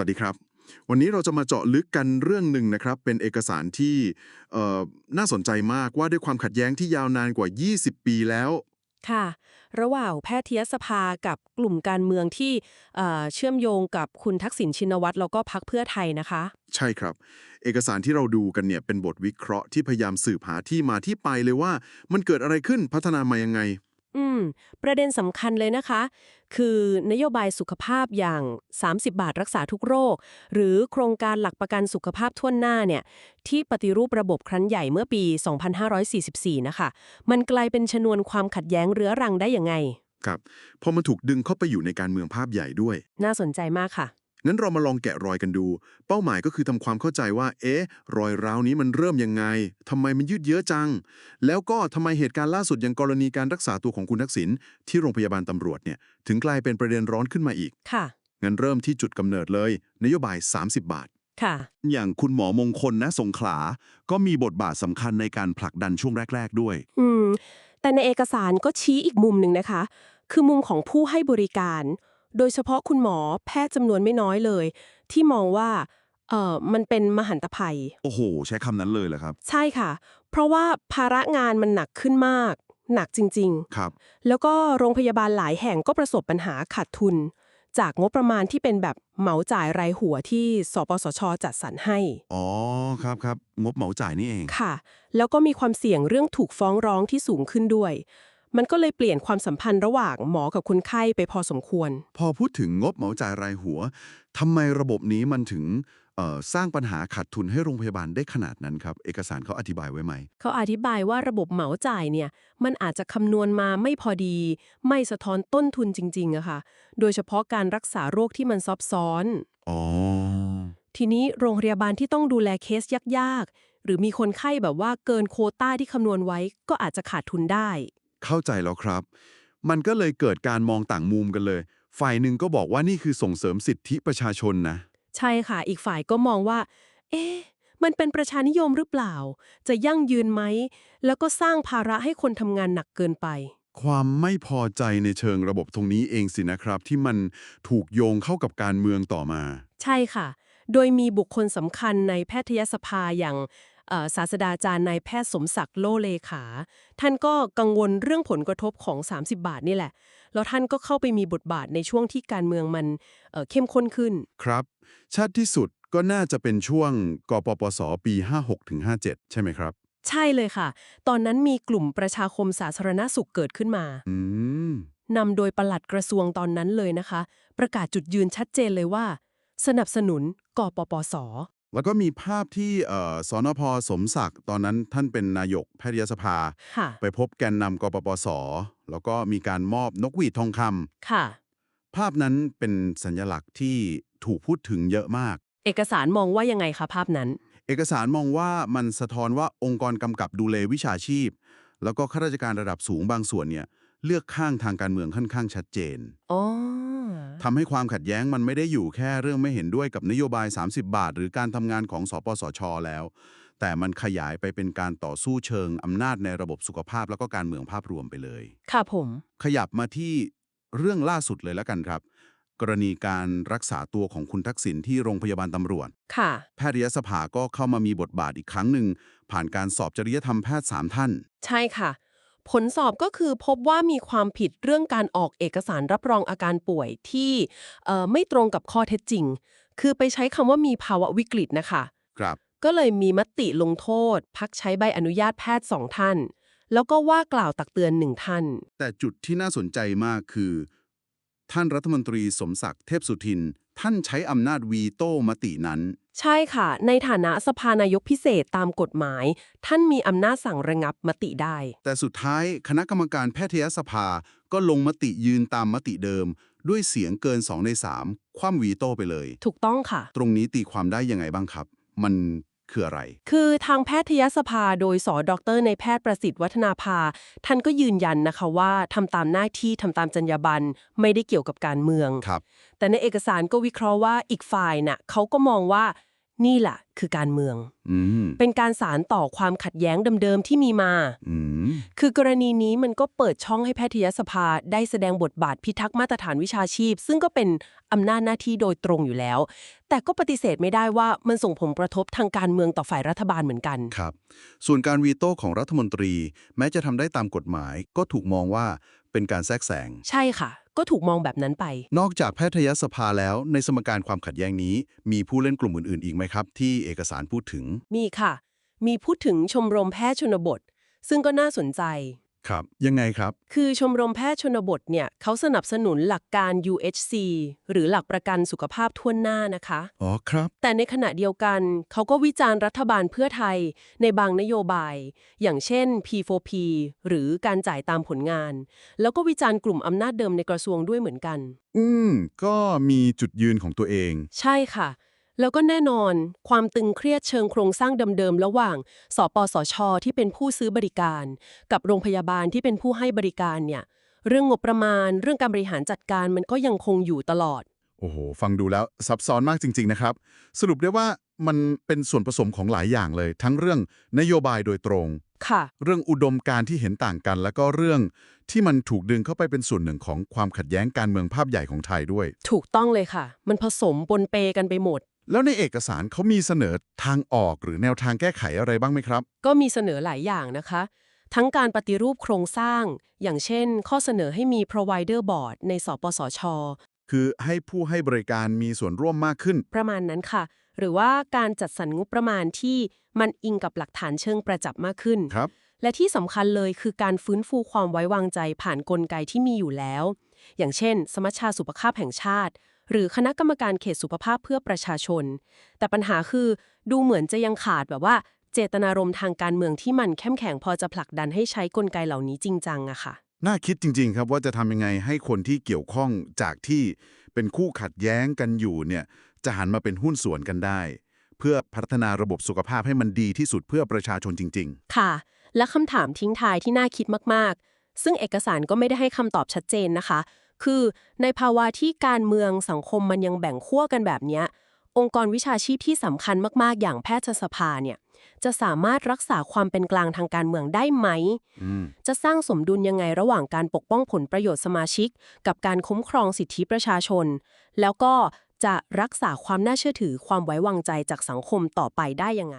วัสดีครับ วันนี้เราจะมาเจาะลึกกันเรื่องหนึ่งนะครับ เป็นเอกสารที่เอ่อน่าสนใจมากว่าด้วยความขัดแย้งที่ยาวนานกว่า 20 ปีแล้ว ค่ะ ระหว่างแพทยสภากับกลุ่มการเมืองที่เอ่อเชื่อมโยงกับคุณทักษิณชินวัตรแล้วก็พักเพื่อไทยนะคะ ใช่ครับ เอกสารที่เราดูกันเนี่ยเป็นบทวิเคราะห์ที่พยายามสืบหาที่มาที่ไปเลยว่า มันเกิดอะไรขึ้นพัฒนามายังไง อืม ประเด็นสำคัญเลยนะคะ คือนโยบายสุขภาพอย่าง 30 บาทรักษาทุกโรค หรือโครงการหลักประกันสุขภาพทั่วหน้าเนี่ย ที่ปฏิรูประบบครั้นใหญ่เมื่อปี 2544 นะคะ มันกลายเป็นชนวนความขัดแย้งเรื้อรังได้ยังไง ครับพอมันถูกดึงเข้าไปอยู่ในการเมืองภาพใหญ่ด้วย น่าสนใจมากค่ะ งั้นเรามาลองแกะรอยกันดู เป้าหมายก็คือทำความเข้าใจว่า เอ๊ะ รอยร้าวนี้มันเริ่มยังไงทำไมมันยืดเยื้อจัง แล้วก็ทำไมเหตุการณ์ล่าสุดอย่างกรณีการรักษาตัวของคุณทักษิณที่โรงพยาบาลตำรวจเนี่ย ถึงกลายเป็นประเด็นร้อนขึ้นมาอีก ค่ะ งั้นเริ่มที่จุดกำเนิดเลย นโยบาย 30 บาท ค่ะ อย่างคุณหมอมงคลนะสงขลา ก็มีบทบาทสำคัญในการผลักดันช่วงแรก ๆ ด้วย อืม แต่ในเอกสารก็ชี้อีกมุมหนึ่งนะคะ คือมุมของผู้ให้บริการ โดยเฉพาะคุณหมอแพทย์จำนวนไม่น้อยเลย ที่มองว่าเอ่อมันเป็นมหันตภัย โอ้โห ใช้คำนั้นเลยเหรอครับ ใช่ค่ะ เพราะว่าภาระงานมันหนักขึ้นมาก หนักจริงครับๆแล้วก็โรงพยาบาลหลายแห่งก็ประสบปัญหาขาดทุน จากงบประมาณที่เป็นแบบเหมาจ่ายรายหัวที่สปสช จัดสรรให้ อ๋อ ครับครับ งบเหมาจ่ายนี่เอง ค่ะ แล้วก็มีความเสี่ยงเรื่องถูกฟ้องร้องที่สูงขึ้นด้วย มันก็เลยเปลี่ยนความสัมพันธ์ระหว่างหมอกับคนไข้ไปพอสมควร พอพูดถึงงบเหมาจ่ายรายหัวทำไมระบบนี้มันถึงเอ่อสร้างปัญหาขาดทุนให้โรงพยาบาลได้ขนาดนั้นครับ เอกสารเขาอธิบายไว้ไหม เขาอธิบายว่าระบบเหมาจ่ายเนี่ย มันอาจจะคำนวณมาไม่พอดี ไม่สะท้อนต้นทุนจริงๆอะค่ะ โดยเฉพาะการรักษาโรคที่มันซับซ้อน อ๋อ ทีนี้โรงพยาบาลที่ต้องดูแลเคสยากๆ หรือมีคนไข้แบบว่าเกินโควต้าที่คำนวณไว้ก็อาจจะขาดทุนได้ เข้าใจแล้วครับ มันก็เลยเกิดการมองต่างมุมกันเลย ฝ่ายหนึ่งก็บอกว่านี่คือส่งเสริมสิทธิประชาชนนะ ใช่ค่ะ อีกฝ่ายก็มองว่า เอ๊ะ มันเป็นประชานิยมหรือเปล่า จะยั่งยืนไหม แล้วก็สร้างภาระให้คนทำงานหนักเกินไป ความไม่พอใจในเชิงระบบตรงนี้เองสินะครับ ที่มันถูกโยงเข้ากับการเมืองต่อมา ใช่ค่ะ โดยมีบุคคลสำคัญในแพทยสภาอย่างเอ่อ ศาสตราจารย์นายแพทย์สมศักดิ์โลเลขา ท่านก็กังวลเรื่องผลกระทบของ 30 บาทนี่แหละ แล้วท่านก็เข้าไปมีบทบาทในช่วงที่การเมืองมันเอ่อเข้มข้นขึ้น ครับชัดที่สุดก็น่าจะเป็นช่วงกปปสปี 56-57 ใช่ไหมครับ ใช่เลยค่ะ ตอนนั้นมีกลุ่มประชาคมสาธารณสุขเกิดขึ้นมาอืมนำโดยปลัดกระทรวงตอนนั้นเลยนะคะ ประกาศจุดยืนชัดเจนเลยว่า สนับสนุนกปปส แล้วก็มีภาพที่เอ่อสนพสมศักดิ์ตอนนั้นท่านเป็นนายกแพทยสภาค่ะไปพบแกนนำกปปส แล้วก็มีการมอบนกหวีดทองคค่ะำภาพนั้นเป็นสัญลักษณ์ที่ถูกพูดถึงเยอะมาก เอกสารมองว่ายังไงคะภาพนั้น เอกสารมองว่ามันสะท้อนว่าองค์กรกำกับดูแลวิชาชีพ แล้วก็ข้าราชการระดับสูงบางส่วนเนี่ย เลือกข้างทางการเมืองค่อนข้างชัดเจนอ๋อทำให้ความขัดแย้งมันไม่ได้อยู่แค่เรื่องไม่เห็นด้วยกับนโยบาย 30 บาท หรือการทำงานของสปสช แล้ว แต่มันขยายไปเป็นการต่อสู้เชิงอำนาจในระบบสุขภาพแล้วก็การเมืองภาพรวมไปเลย ค่ะผม ขยับมาที่เรื่องล่าสุดเลยแล้วกันครับ กรณีการรักษาตัวของคุณทักษิณที่โรงพยาบาลตำรวจ ค่ะ แพทยสภาก็เข้ามามีบทบาทอีกครั้งหนึ่งผ่านการสอบจริยธรรมแพทย์3ท่าน ใช่ค่ะ ผลสอบก็คือพบว่ามีความผิดเรื่องการออกเอกสารรับรองอาการป่วยที่เอ่อไม่ตรงกับข้อเท็จจริง คือไปใช้คำว่ามีภาวะวิกฤตนะคะ ครับ ก็เลยมีมติลงโทษ พักใช้ใบอนุญาตแพทย์สองท่าน แล้วก็ว่ากล่าวตักเตือนหนึ่งท่าน แต่จุดที่น่าสนใจมากคือ ท่านรัฐมนตรีสมศักดิ์เทพสุทิน ท่านใช้อำนาจวีโต้มตินั้น ใช่ค่ะ ในฐานะสภานายกพิเศษตามกฎหมาย ท่านมีอำนาจสั่งระงับมติได้ แต่สุดท้ายคณะกรรมการแพทยสภาก็ลงมติยืนตามมติเดิม ด้วยเสียงเกิน 2 ใน 3 คว่ำวีโต้ไปเลย ถูกต้องค่ะ ตรงนี้ตีความได้ยังไงบ้างครับ มันคืออะไร คือทางแพทยสภาโดยสอดรในแพทย์ประสิทธิ์วัฒนาภา ท่านก็ยืนยันนะคะว่าทำตามหน้าที่ทำตามจรรยาบรรณไม่ได้เกี่ยวกับการเมือง ครับ แต่ในเอกสารก็วิเคราะห์ว่าอีกฝ่ายน่ะเขาก็มองว่า นี่แหละคือการเมืองอืมเป็นการสารต่อความขัดแย้งเดิมๆที่มีมาอืมคือกรณีนี้มันก็เปิดช่องให้แพทยสภาได้แสดงบทบาทพิทักษ์มาตรฐานวิชาชีพ ซึ่งก็เป็นอำนาจหน้าที่โดยตรงอยู่แล้ว แต่ก็ปฏิเสธไม่ได้ว่ามันส่งผลกระทบทางการเมืองต่อฝ่ายรัฐบาลเหมือนกันครับ ส่วนการวีโต้ของรัฐมนตรี แม้จะทำได้ตามกฎหมาย ก็ถูกมองว่า เป็นการแทรกแซงใช่ค่ะ ก็ถูกมองแบบนั้นไป นอกจากแพทยสภาแล้วในสมการความขัดแย้งนี้ มีผู้เล่นกลุ่มอื่นๆ อีกไหมครับ ที่เอกสารพูดถึง มีค่ะ มีพูดถึงชมรมแพทย์ชนบท ซึ่งก็น่าสนใจ ครับ ยังไงครับ คือชมรมแพทย์ชนบทเนี่ยเขาสนับสนุนหลักการ UHC หรือหลักประกันสุขภาพทั่วหน้านะคะ อ๋อครับ แต่ในขณะเดียวกัน เขาก็วิจารณ์รัฐบาลเพื่อไทยในบางนโยบาย อย่างเช่น P4P หรือการจ่ายตามผลงาน แล้วก็วิจารณ์กลุ่มอำนาจเดิมในกระทรวงด้วยเหมือนกัน อืม ก็มีจุดยืนของตัวเอง ใช่ค่ะ แล้วก็แน่นอน ความตึงเครียดเชิงโครงสร้างเดิมๆระหว่าง สปสช ที่เป็นผู้ซื้อบริการ กับโรงพยาบาลที่เป็นผู้ให้บริการเนี่ย เรื่องงบประมาณ เรื่องการบริหารจัดการมันก็ยังคงอยู่ตลอด โอ้โห ฟังดูแล้วซับซ้อนมากจริง ๆ นะครับ สรุปได้ว่ามันเป็นส่วนผสมของหลายอย่างเลย ทั้งเรื่องนโยบายโดยตรง ค่ะ เรื่องอุดมการณ์ที่เห็นต่างกัน แล้วก็เรื่องที่มันถูกดึงเข้าไปเป็นส่วนหนึ่งของความขัดแย้งการเมืองภาพใหญ่ของไทยด้วย ถูกต้องเลยค่ะ มันผสมปนเปกันไปหมด แล้วในเอกสารเขามีเสนอทางออกหรือแนวทางแก้ไขอะไรบ้างไหมครับ ก็มีเสนอหลายอย่างนะคะ ทั้งการปฏิรูปโครงสร้าง อย่างเช่น ข้อเสนอให้มี provider board ในสปสช คือให้ผู้ให้บริการมีส่วนร่วมมากขึ้น ประมาณนั้นค่ะ หรือว่าการจัดสรรงบประมาณที่มันอิงกับหลักฐานเชิงประจับมากขึ้น ครับ และที่สำคัญเลยคือการฟื้นฟูความไว้วางใจผ่านนกลไกที่มีอยู่แล้ว อย่างเช่น สมัชชาสุขภาพแห่งชาติ หรือคณะกรรมการเขตสุขภาพเพื่อประชาชน แต่ปัญหาคือดูเหมือนจะยังขาดแบบว่า เจตนารมณ์ทางการเมืองที่มันเข้มแข็งพอจะผลักดันให้ใช้กลไกเหล่านี้จริงจังอะค่ะ น่าคิดจริง ๆ ครับว่าจะทำยังไงให้คนที่เกี่ยวข้องจากที่เป็นคู่ขัดแย้งกันอยู่เนี่ยจะหันมาเป็นหุ้นส่วนกันได้ เพื่อพัฒนาระบบสุขภาพให้มันดีที่สุดเพื่อประชาชนจริงค่ะ และคำถามทิ้งท้ายที่น่าคิดมากๆ ซึ่งเอกสารก็ไม่ได้ให้คำตอบชัดเจนนะคะ คือในภาวะที่การเมืองสังคมมันยังแบ่งขั้วกันแบบเนี้ยองค์กรวิชาชีพที่สำคัญมากๆ อย่างแพทยสภาเนี่ยจะสามารถรักษาความเป็นกลางทางการเมืองได้ไหมๆอืมจะสร้างสมดุลยังไงระหว่างการปกป้องผลประโยชน์สมาชิก กับการคุ้มครองสิทธิประชาชน แล้วก็จะรักษาความน่าเชื่อถือความไว้วางใจจากสังคมต่อไปได้ยังไง